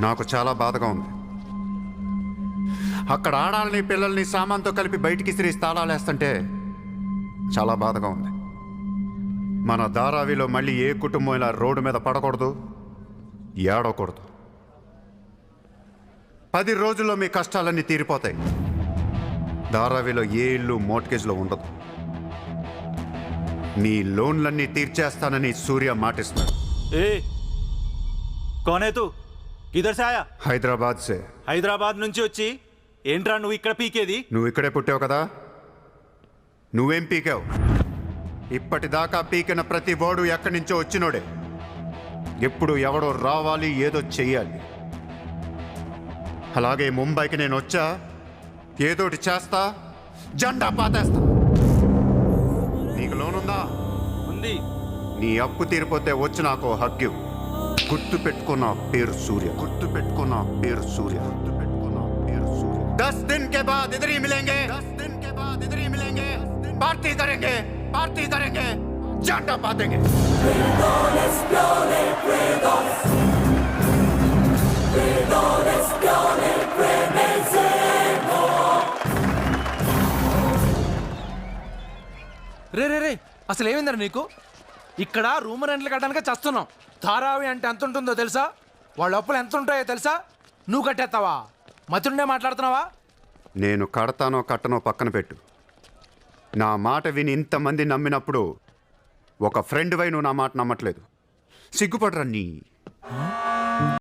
నాకు చాలా బాధగా ఉంది. అక్కడ ఆడాలని పిల్లల్ని సామాన్తో కలిపి బయటికి సిరి తాళాలేస్తుంటే చాలా బాధగా ఉంది. మన ధారావిలో మళ్ళీ ఏ కుటుంబం ఇలా రోడ్డు మీద పడకూడదు? ఏడవకూడదు. పది రోజుల్లో మీ కష్టాలన్నీ తీరిపోతాయి. ధారావిలో ఏ ఇల్లు మోర్ట్గేజ్లో ఉండదు. మీ లోన్లన్నీ తీర్చేస్తానని సూర్య మాటిస్తున్నాడు. ఏ కోనేతు ఇదర్ సాయా? హైదరాబాద్ సే. హైదరాబాద్ నుంచి వచ్చి ఏంట్రా నువ్వు ఇక్కడ పీకేది? నువ్వు ఇక్కడే పుట్టావు కదా? నువ్వేం పీకావు? ఇప్పటిదాకా పీకిన ప్రతి వాడు ఎక్కడి నుంచో వచ్చినోడే. ఎప్పుడు ఎవడో రావాలి ఏదో చెయ్యాలి. అలాగే ముంబైకి నేను వచ్చా ఏదోటి చేస్తా జెండా పాతేస్తా. నీకు లోనుందా? ఉంది. నీ అప్పు తీరిపోతే వచ్చి నాకు హక్కు గుర్తు పెట్టుకున్న పేరు సూర్య గుర్తు పెట్టుకున్న పేరు సూర్య గుర్తు పెట్టుకున్న పేరు సూర్య దస్ దిన్ के बाद इधर ही मिलेंगे दस दिन के बाद इधर ही मिलेंगे पार्टी करेंगे पार्टी करेंगे चाटा पातेंगे రే రే రే అసలు ఏమైందని నీకు ఇక్కడ రూమ్ రెంట్లు కట్టడానికి చస్తున్నాం. ధారావి అంటే ఎంత ఉంటుందో తెలుసా? వాళ్ళ అప్పులు ఎంత ఉంటాయో తెలుసా? నువ్వు కట్టేస్తావా? మతుండే మాట్లాడుతున్నావా? నేను కడతానో కట్టనో పక్కన పెట్టు. నా మాట విని ఇంతమంది నమ్మినప్పుడు ఒక ఫ్రెండ్ వై నువ్వు నా మాట నమ్మట్లేదు. సిగ్గుపడరా నీ?